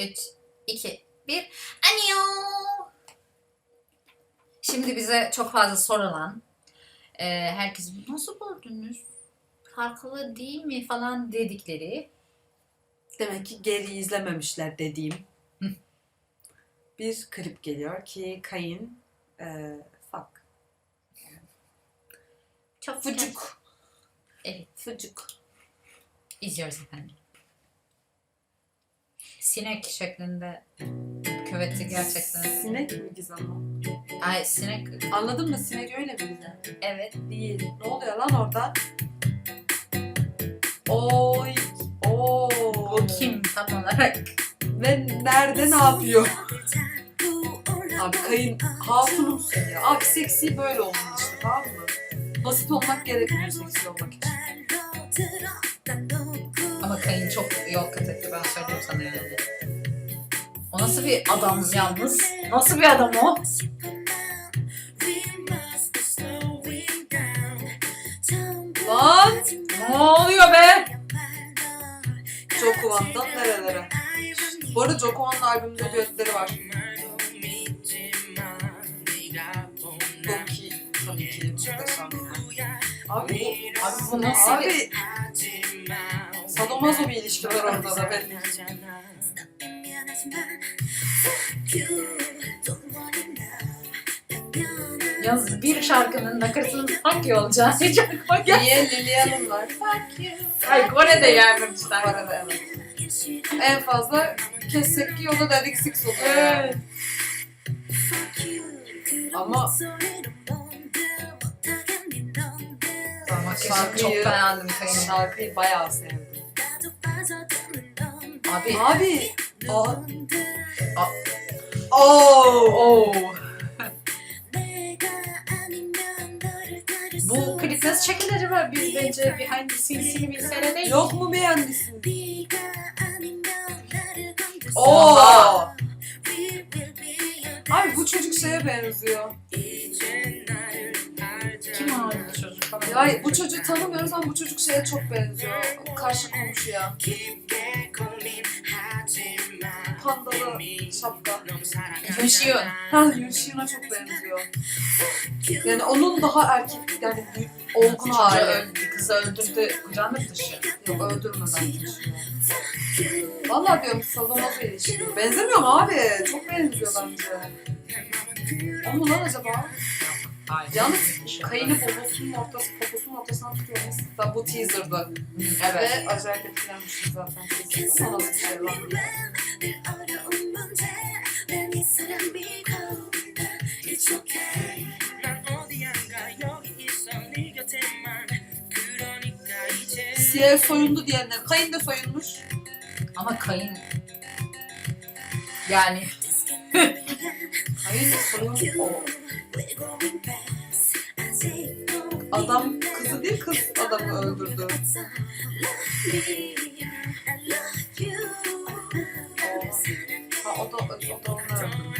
3, 2, 1. Anyo! Şimdi bize çok fazla sorulan, e, herkes nasıl buldunuz? Farklı değil mi falan dedikleri Demek ki geri izlememişler dediğim. Hı. bir klip geliyor ki Kayın e, fuck. çok Fucuk. Evet, Fucuk. izliyoruz efendim. Sinek şeklinde küveti gerçekten. Sinek mi Gizem Ay sinek, o? Anladın mı? Sinek öyle mi Gizem? evet. Değil. Ne oluyor lan orada? Oy. Oo. Bu kim tam olarak? Ve nerede ne yapıyor? Abi kayın hatunumsun ya. Abi seksi böyle olmalı işte tamam mı? Basit olmak gerekmiyor seksi olmak için. Ama kayın çok yol kat etti ben söyleyeyim sana yani. O nasıl bir adam yalnız? Nasıl bir adam o? Lan! Ne oluyor be? Jokuvan'dan nerelere? Bu arada Jokuvan'ın albümde düetleri var. Doki tabii ki. Abi Abi bu nasıl bir... abi sadomazo bir ilişki var orada da belli. Yalnız bir şarkının nakaratının fuck you olacağı hiç aklıma gelmedi. Niye Lilian'ın var? Ay Kore'de gelmemişler. Arada evet. En fazla kessek ki o da dedik six oluyor. Evet. Ama Ama çok Şarkıyı- beğendim kayın. şarkıyı bayağı sevdim. Abi. Abi. Aa. Aa. Oo. Oo. Bu klip nasıl çekilir acaba? Biz bence behind the scenes'ini bir seyredelim. Yok mu beğendisin? Oo. Abi bu çocuk şeye benziyor. Kim abi bu çocuk? Ya bu çocuğu tanımıyoruz ama bu çocuk şeye çok benziyor. Karşı komşuya. Pandalı şapka. Yoshio. Ha Yushin'a çok benziyor. Yani onun daha erkek yani olgun hali. öldü, kızı öldürdü. Kucağında mı taşıyor? Yok öldürmeden taşıyor. Valla diyorum sadomazo ilişki. Benzemiyor mu abi? Çok benziyor bence. O mu lan acaba? Yalnız kayını bobosunun ortası, poposunun ortasına tutuyor. Mesela bu teaser'dı. Evet. Ve acayip etkilenmiştim zaten. Bir? Siyah soyundu diyenler. Kayın da soyunmuş. Ama kayın... Yani Kayın da soyunmuş. O adam kızı değil kız adamı öldürdü. Ha o da, o da onu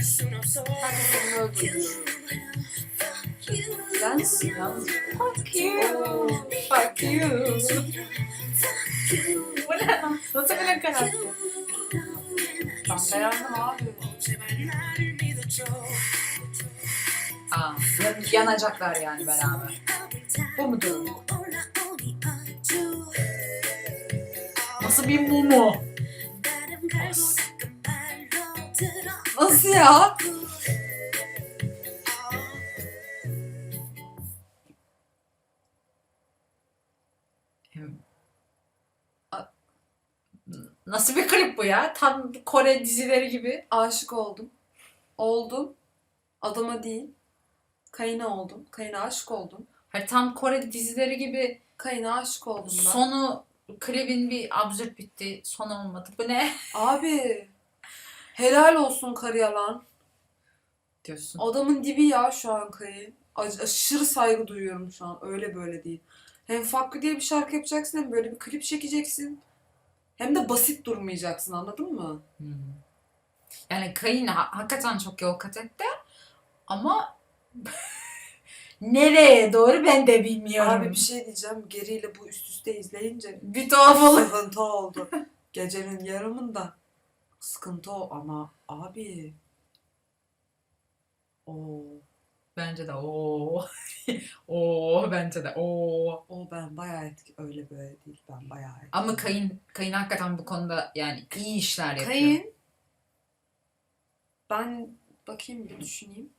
fuck you. Fuck you. Bu ne? Nasıl bir karakter? Ben beğendim abi. Aa, yan- yanacaklar yani beraber. Bu mu durum? Nasıl bir mumu? Ya? Nasıl bir klip bu ya? Tam Kore dizileri gibi. Aşık oldum. Oldum. Adama değil. Kayına oldum. Kayına aşık oldum. Hani tam Kore dizileri gibi Kayına aşık oldum ben. sonu klibin bir absürt bitti. Son olmadı. Bu ne? Abi. Helal olsun karıya lan. Diyorsun. Adamın dibi ya şu an Kayı. Ac- aşırı saygı duyuyorum şu an. Öyle böyle değil. Hem You diye bir şarkı yapacaksın hem böyle bir klip çekeceksin. Hem de basit durmayacaksın anladın mı? Hmm. Yani Kayın ha- hakikaten çok yol kat etti. Ama nereye doğru ben de bilmiyorum. Abi bir şey diyeceğim. Geriyle bu üst üste izleyince bir tuhaf olur. sıkıntı oldu. Gecenin yarımında Sıkıntı o ama abi. O Bence de o. o bence de o. o ben bayağı etki öyle böyle değil ben bayağı etki. Ama Kayın Kayın hakikaten bu konuda yani iyi işler yapıyor. Kayın ben bakayım bir düşüneyim.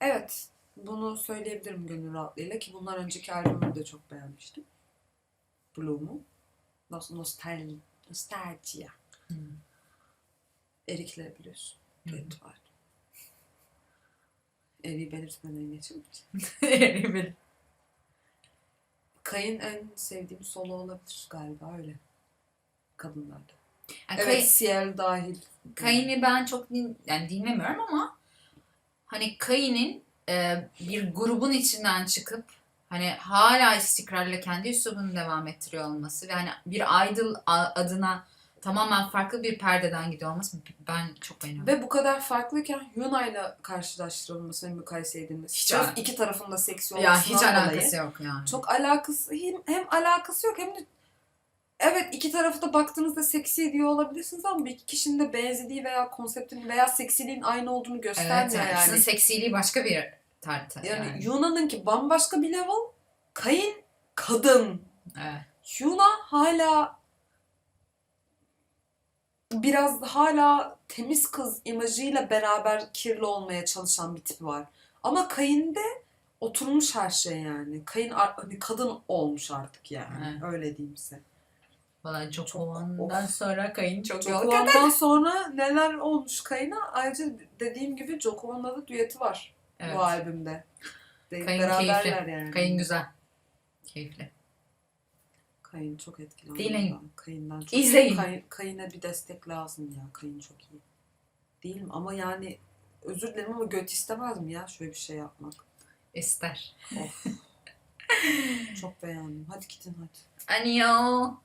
Evet bunu söyleyebilirim gönül rahatlığıyla ki bunlar önceki albümü de çok beğenmiştim. Bloom'u. Nos nostal nostalgia. Hmm. Erik'le biliyorsun. Hı. Düet var. Erik'i belirtmeden geçelim. Evet. Kayın en sevdiğim solo olabilir galiba öyle. Kadınlarda. Yani Evet, Kayın- Ciel dahil. Kayın'ı ben çok din, yani dinlemiyorum ama hani Kayın'ın e, bir grubun içinden çıkıp hani hala istikrarla kendi üslubunu devam ettiriyor olması ve hani bir idol adına tamamen farklı bir perdeden gidiyor olması ben çok beğeniyorum. Ve bu kadar farklıyken Yuna'yla karşılaştırılması ve mukayese edilmesi. Hiç al- iki tarafında seksi ya olmasından hiç dolayı. alakası yok yani. Çok alakası hem, hem alakası yok hem de evet iki tarafı da baktığınızda seksi diyor olabilirsiniz ama bir iki kişinin de benzediği veya konseptin veya seksiliğin aynı olduğunu evet, göstermiyor yani. yani. İkisinin seksiliği başka bir tartı. Yani, Yani, Yuna'nınki bambaşka bir level. Kayın kadın. Evet. Yuna hala biraz hala temiz kız imajıyla beraber kirli olmaya çalışan bir tipi var. Ama Kayın'de oturmuş her şey yani. Kayın hani kadın olmuş artık yani. Evet. Öyle diyeyim size. Valla Çok- sonra Kayın çok, Jokovan'dan sonra neler olmuş Kayın'a? Ayrıca dediğim gibi Jokovan'la da düeti var Evet. bu albümde. De- Kayın beraberler keyifli. yani. Kayın güzel. Keyifli. Kayın çok etkili. Dinleyin. Ben Kayın'dan çok İzleyin. Kay- Kayın'a bir destek lazım ya. Kayın çok iyi. Değil mi? Ama yani özür dilerim ama göt istemez mi ya şöyle bir şey yapmak? İster. Of. çok beğendim. Hadi gidin hadi. Annyeong.